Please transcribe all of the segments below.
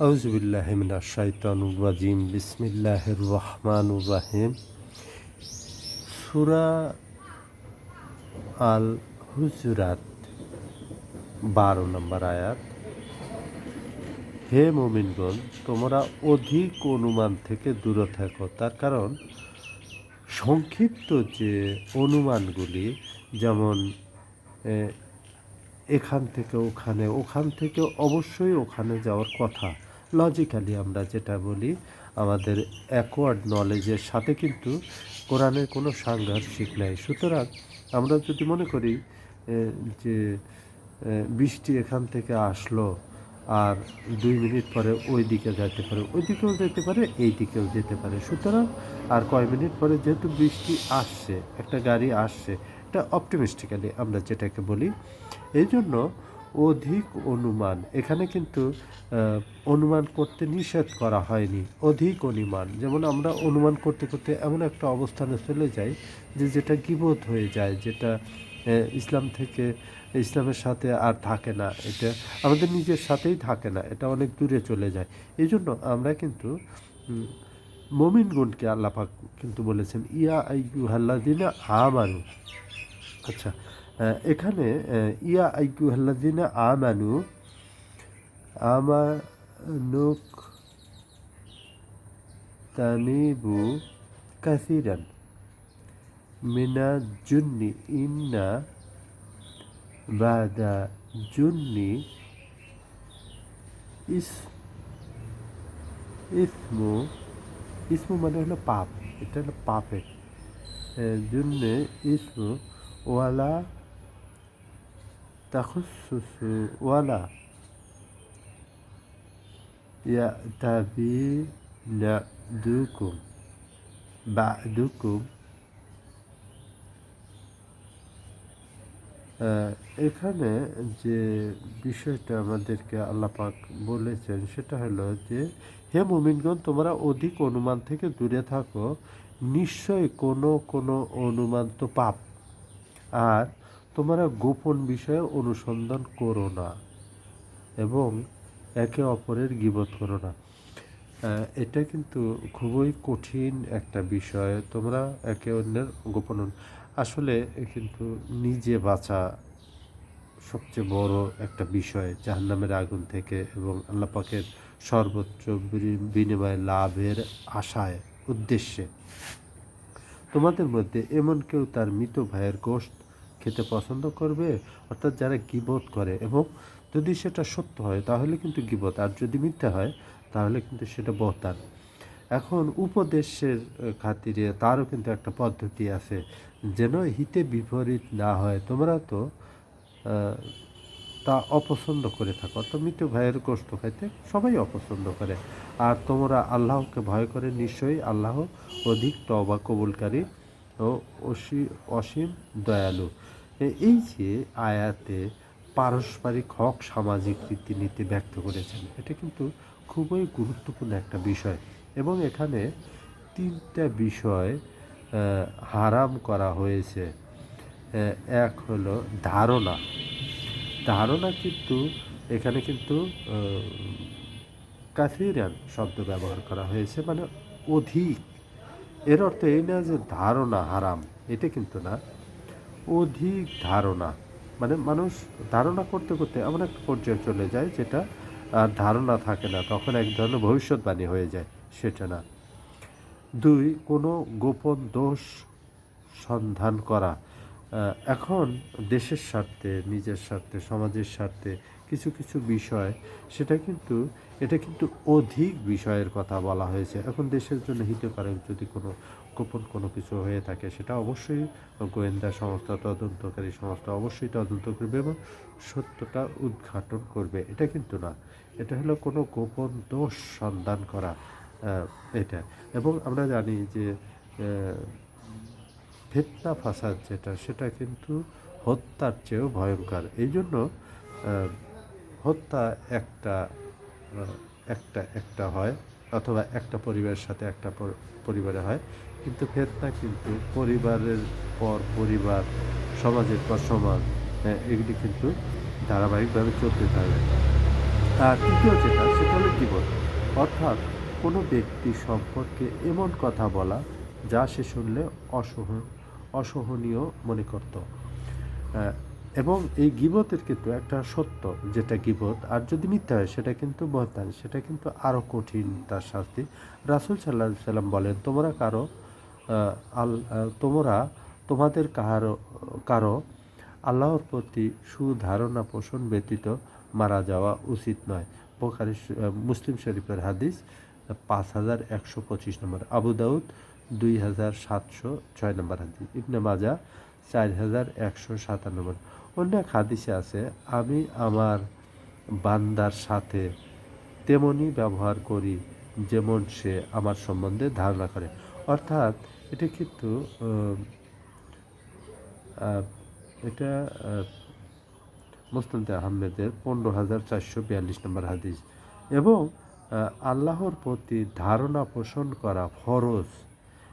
আউজবিল্লাহমিনা শাইতানুর রাজিম। বিসমিল্লাহির রহমানুর রাহিম। সুরা আল হুজুরাত বারো নম্বর আয়াত। হে মোমিনগণ, তোমরা অধিক অনুমান থেকে দূরে থাকো। তার কারণ, সংক্ষিপ্ত যে অনুমানগুলি, যেমন এখান থেকে ওখানে, ওখান থেকে অবশ্যই ওখানে যাওয়ার কথা। লজিক্যালি আমরা যেটা বলি, আমাদের অ্যাকোয়ার্ড নলেজের সাথে কিন্তু কোরআনের কোনো সাংঘর্ষিক নাই। সুতরাং আমরা যদি মনে করি যে বৃষ্টি এখান থেকে আসলো আর দুই মিনিট পরে ওই দিকে যেতে পারে, ওই দিকেও যেতে পারে, এই দিকেও যেতে পারে। সুতরাং আর কয় মিনিট পরে যেহেতু বৃষ্টি আসছে, একটা গাড়ি আসছে, এটা অপটিমিস্টিক্যালি আমরা যেটাকে বলি এই জন্য অধিক অনুমান। এখানে কিন্তু অনুমান করতে নিষেধ করা হয়নি। অধিক অনুমান। যেমন আমরা অনুমান করতে করতে এমন একটা অবস্থানে চলে যাই যে যেটা গিবোধ হয়ে যায় যেটা ইসলাম থেকে ইসলামের সাথে আর থাকে না। এটা আমাদের নিজের সাথেই থাকে না। এটা অনেক দূরে চলে যায়। এই জন্য আমরা কিন্তু উম, মমিনগুনকে আল্লাপাক কিন্তু বলেছেন ইয়া আইয়ুহাল্লাদিনা আমানু। আচ্ছা এখানে ইয়া আইয়ুহাল্লাদিনা আমানু, আমানুক তানিবু কাসিরান মিনা জুন্নি, ইন্না বাদা জুন্নি ইস, ইসমু ইসমু মানে হলো পাপ, এটা হলো পাপের। জন্য ইসমু ওয়ালা তাখসুসু ওয়ালা ইয়াতাবিনাদুকুম বাদুকুম আহ, এখানে যে বিষয়টা আমাদেরকে আল্লাপাক বলেছেন সেটা হলো যে হে মুমিনগণ তোমরা অধিক অনুমান থেকে দূরে থাকো। নিশ্চয় কোনো কোনো অনুমান তো পাপ। আর তোমরা গোপন বিষয়ে অনুসন্ধান করো না এবং একে অপরের গিবত করো না। এটা কিন্তু খুবই কঠিন একটা বিষয়। তোমরা একে অন্যের গোপন আসলে কিন্তু নিজে বাঁচা সবচেয়ে বড় একটা বিষয় জাহান্নামের আগুন থেকে এবং আল্লাহ পাকের সর্বোচ্চ বিনি- বিনিময় লাভের আশায় উদ্দেশ্যে। তোমাদের মধ্যে এমন কেউ তার মৃত ভাইয়ের গোশত খেতে পছন্দ করবে, অর্থাৎ যারা গিবত করে। এবং যদি সেটা সত্য হয়, তাহলে কিন্তু গিবত। আর যদি মিথ্যা হয়, তাহলে কিন্তু সেটা বহতান এখন উপদেশের খাতিরে তারও কিন্তু একটা পদ্ধতি আছে, যেন হিতে বিপরীত না হয়। তোমরা তো তা অপছন্দ করে থাকো, অর্থাৎ মৃত্যু ভাইয়ের গোস্ত খাইতে সবাই অপছন্দ করে। আর তোমরা আল্লাহকে ভয় করে, নিশ্চয়ই আল্লাহ অধিক তবা কবুলকারী ও অসী অসীম দয়ালু। এই যে আয়াতে পারস্পরিক হক, সামাজিক রীতিনীতি ব্যক্ত করেছেন, এটা কিন্তু খুবই গুরুত্বপূর্ণ একটা বিষয়। এবং এখানে তিনটা বিষয় হারাম করা হয়েছে। এক হলো ধারণা। ধারণা কিন্তু, এখানে কিন্তু কাসিরান শব্দ ব্যবহার করা হয়েছে মানে অধিক। এর অর্থ এই না যে ধারণা হারাম, এটা কিন্তু না। অধিক ধারণা। মানে মানুষ ধারণা করতে করতে এমন একটা পর্যায়ে চলে যায় যেটা, আর ধারণা থাকে না, তখন এক ধরনের ভবিষ্যৎবাণী হয়ে যায়, সেটা না। দুই, কোনো গোপন দোষ সন্ধান করা। এখন দেশের স্বার্থে, নিজের স্বার্থে, সমাজের স্বার্থে কিছু কিছু বিষয়, সেটা কিন্তু, এটা কিন্তু অধিক বিষয়ের কথা বলা হয়েছে। এখন দেশের জন্য হিতকারক যদি কোনো গোপন কোনো কিছু হয়ে থাকে, সেটা অবশ্যই গোয়েন্দা সংস্থা, তদন্তকারী সংস্থা অবশ্যই তদন্ত করবে এবং সত্যটা উদ্ঘাটন করবে। এটা কিন্তু না। এটা হলো কোনো গোপন দোষ সন্ধান করা এটা। এবং আমরা জানি যে ফেতনা ফাসাদ যেটা সেটা কিন্তু হত্যার চেয়েও ভয়ঙ্কর। এই জন্য হত্যা একটা একটা একটা হয় অথবা একটা পরিবারের সাথে একটা পরিবারে হয়। কিন্তু ফেতনা কিন্তু পরিবারের পর পরিবার সমাজের পর সমাজ আহ, এগুলি কিন্তু ধারাবাহিকভাবে চলতে থাকবে আর তৃতীয় যেটা সেটা হলো জীবন। অর্থাৎ কোনো ব্যক্তি সম্পর্কে এমন কথা বলা যা সে শুনলে অসহ অসহনীয় মনে করত। এবং এই গিবতের কিন্তু একটা সত্য, যেটা গিবত, আর যদি মিথ্যা হয়, সেটা কিন্তু বহতান সেটা কিন্তু আরও কঠিন তার শাস্তি। রাসুল সাল্লাহ সাল্লাম বলেন, তোমরা কারও আল তোমরা, তোমাদের কাহারো, কারও আল্লাহর প্রতি সুধারণা পোষণ ব্যতীত মারা যাওয়া উচিত নয়। বোখারি মুসলিম শরীফের হাদিস পাঁচ হাজার একশো পঁচিশ নম্বর। আবু দাউদ দুই হাজার সাতশো ছয় নম্বর হাদিস। ইবনে মাজা চার হাজার একশো সাতান্ন নম্বর। অন্য এক হাদিসে আছে, আমি আমার বান্দার সাথে তেমনই ব্যবহার করি যেমন সে আমার সম্বন্ধে ধারণা করে। অর্থাৎ এটা কিন্তু এটা মুসলিম আহমেদের পনেরো হাজার চারশো বিয়াল্লিশ নম্বর হাদিস। এবং আল্লাহর প্রতি ধারণা পোষণ করা ফরজ।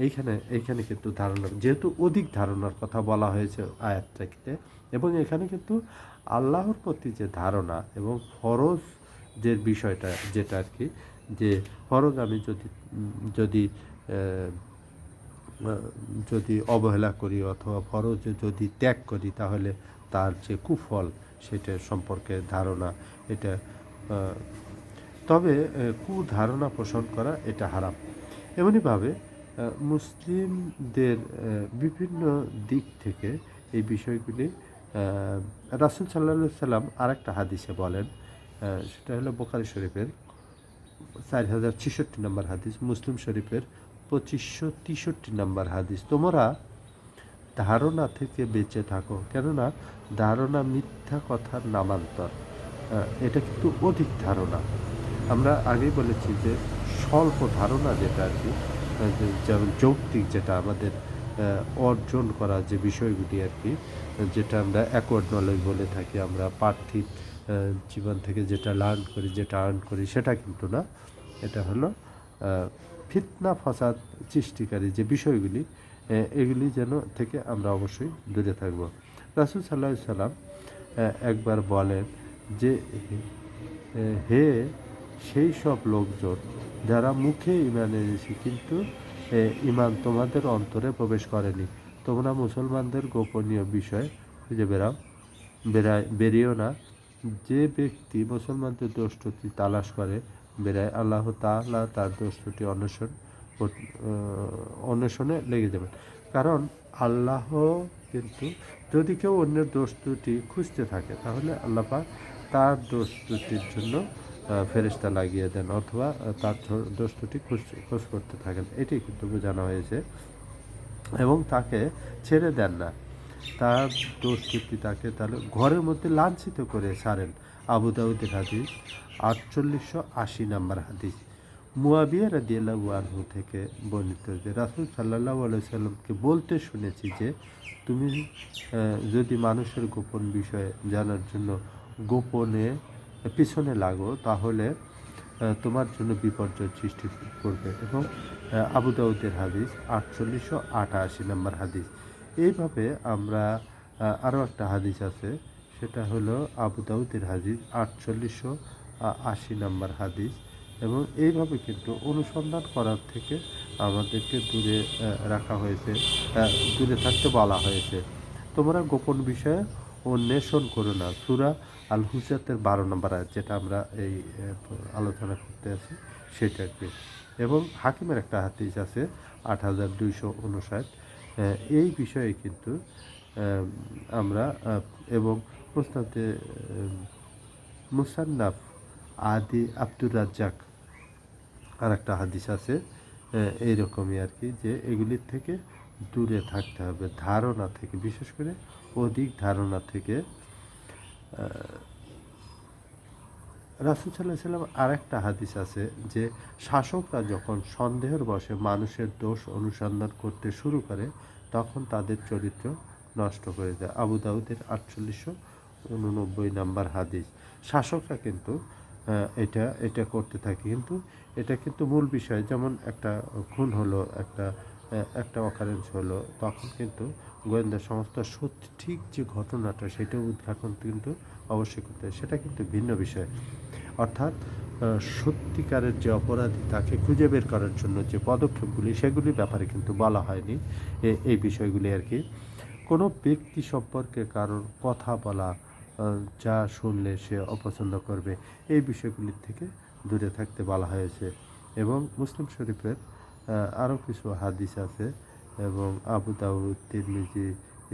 এইখানে এইখানে কিন্তু ধারণা যেহেতু অধিক ধারণার কথা বলা হয়েছে আয়াতটাকে এবং এখানে কিন্তু আল্লাহর প্রতি যে ধারণা এবং ফরজ যে বিষয়টা যেটা আর কি যে ফরজ আমি যদি যদি যদি অবহেলা করি অথবা ফরজ যদি ত্যাগ করি তাহলে তার যে কুফল সেটা সম্পর্কে ধারণা এটা তবে কুধারণা পোষণ করা এটা হারাম। এমনিভাবে আহ, মুসলিমদের বিভিন্ন দিক থেকে এই বিষয়গুলি রাসুল সাল্লা সাল্লাম আর একটা হাদিসে বলেন সেটা হলো বোখারি শরীফের চার হাজার ছেষট্টি নম্বর হাদিস, মুসলিম শরীফের পঁচিশশো তেষট্টি নম্বর হাদিস। তোমরা ধারণা থেকে বেঁচে থাকো, কেননা ধারণা মিথ্যা কথার নামান্তর। এটা কিন্তু অধিক ধারণা। আমরা আগেই বলেছি যে স্বল্প ধারণা যেটা আর কি যৌক্তিক যেটা আমাদের অর্জন করা যে বিষয়গুলি আর কি, যেটা আমরা অ্যাকোয়ার্ড নলেজ বলে থাকি, আমরা পার্থিব জীবন থেকে যেটা লার্ন করি, যেটা আর্ন করি, সেটা কিন্তু না। এটা হলো ফিতনা ফাসাদ সৃষ্টিকারী যে বিষয়গুলি এগুলি যেন থেকে আমরা অবশ্যই দূরে থাকব। রাসুল সাল্লাহ সাল্লাম একবার বলেন যে হে সেই সব লোকজন যারা মুখে ইমান এনেছে, কিন্তু ইমান তোমাদের অন্তরে প্রবেশ করেনি। তোমরা মুসলমানদের গোপনীয় বিষয় খুঁজে বেরাও বেরায় বেরিয়েও না। যে ব্যক্তি মুসলমানদের দোষটি তালাশ করে বেরায় আল্লাহ তাআলা তার দোষটি অন্বেষণ অন্বেষণে লেগে যাবেন কারণ আল্লাহ কিন্তু, যদি কেউ অন্যের দোষ ত্রুটি খুঁজতে থাকে, তাহলে আল্লাহ পাক তার দোষ ত্রুটির জন্য আহ, ফেরেশতা লাগিয়ে দেন অথবা তার ত্রুটি খোঁজ খোঁজ করতে থাকেন। এটি কিন্তু বোঝানো হয়েছে। এবং তাকে ছেড়ে দেন না। তার দোষ ত্রুটি তাকে তাহলে ঘরের মধ্যে লাঞ্ছিত করে ছাড়েন। আবু হাদিস আটচল্লিশশো আশি নাম্বার হাদিস। মুয়াবিয়া রাদিয়াল্লাহু আনহু থেকে বর্ণিত যে রাসূল আলাইহি সাল্লামকে বলতে শুনেছি যে তুমি যদি মানুষের গোপন বিষয়ে জানার জন্য গোপনে পিছনে লাগো, তাহলে তোমার জন্য বিপর্যয় সৃষ্টি করবে। এবং আবু দাউদের হাদিস, আটচল্লিশশো আটাশি নম্বর হাদিস। এইভাবে আমরা আরও একটা হাদিস আছে, সেটা হলো আবু দাউদের হাদিস, আটচল্লিশশো আশি নম্বর হাদিস। এবং এইভাবে কিন্তু অনুসন্ধান করার থেকে আমাদেরকে দূরে রাখা হয়েছে দূরে থাকতে বলা হয়েছে। তোমরা গোপন বিষয়ে অন্বেষণ করো না। সুরা আল হুজাতের বারো নম্বর আয়াত যেটা আমরা এই আলোচনা করতে আছি সেটাকে এবং হাকিমের একটা হাদিস আছে, আট হাজার দুইশো উনষাট। এই বিষয়ে কিন্তু আমরা এবং মুস্তাদে মুসান্নাফ আদি আব্দুর রাজ্জাক আর একটা হাদিস আছে এইরকমই আর কি, যে এগুলির থেকে দূরে থাকতে হবে, ধারণা থেকে, বিশেষ করে অধিক ধারণা থেকে রাসুল সাল্লাহ সাল্লাম আর একটা হাদিস আছে যে শাসকরা যখন সন্দেহের বশে মানুষের দোষ অনুসন্ধান করতে শুরু করে, তখন তাদের চরিত্র নষ্ট করে দেয় আবু দাউদের আটচল্লিশশো উননব্বই নাম্বার হাদিস। শাসকরা কিন্তু এটা এটা করতে থাকে। কিন্তু এটা কিন্তু মূল বিষয়। যেমন একটা খুন হলো, একটা একটা অকারেন্স হলো, তখন কিন্তু গোয়েন্দা সংস্থা সঠিক যে ঘটনাটা সেটা উদ্ঘাটন কিন্তু অবশ্যই করতে হয়। সেটা কিন্তু ভিন্ন বিষয়। অর্থাৎ সত্যিকারের যে অপরাধী তাকে খুঁজে বের করার জন্য যে পদক্ষেপগুলি, সেগুলির ব্যাপারে কিন্তু বলা হয়নি এই বিষয়গুলি আর কি। কোনো ব্যক্তি সম্পর্কে কারোর কথা বলা যা শুনলে সে অপছন্দ করবে, এই বিষয়গুলির থেকে দূরে থাকতে বলা হয়েছে। এবং মুসলিম শরীফের আরও কিছু হাদিস আছে। এবং আবু দাউদ, তিরমিজি,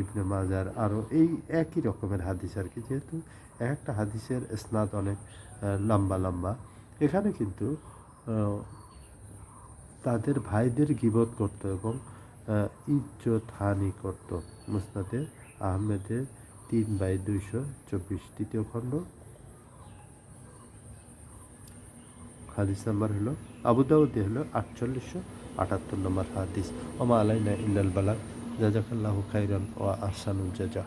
ইবনে মাজার আরও এই একই রকমের হাদিস আর কি। যেহেতু একটা হাদিসের স্নাত অনেক লম্বা লম্বা। এখানে কিন্তু তাদের ভাইদের গিবত করত এবং ইজ্জত হানি করত। মুসনাদে আহমেদের তিন বাই দুইশো চব্বিশ, তৃতীয় খণ্ড। হাদিস নাম্বার হলো আবুদাউদ্দি হলো আটচল্লিশশো আটাত্তর নম্বর হাদিস। ওমা আলাইনা ইল্লাল বালাক জাজাকাল্লাহু খাইরান ও আহসানুল জাজা।